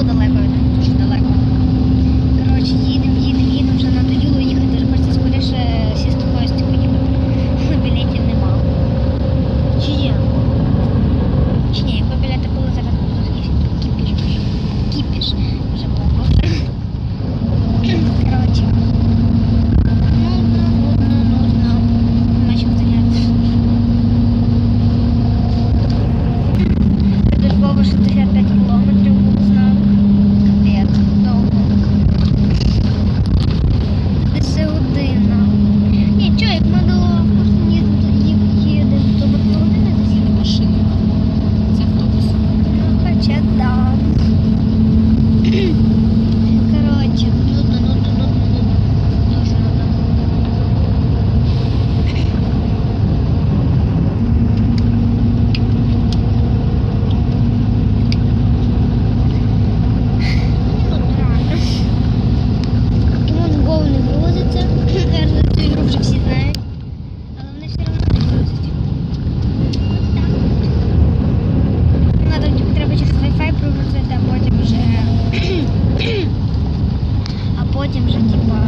for the leopard. потім вже типа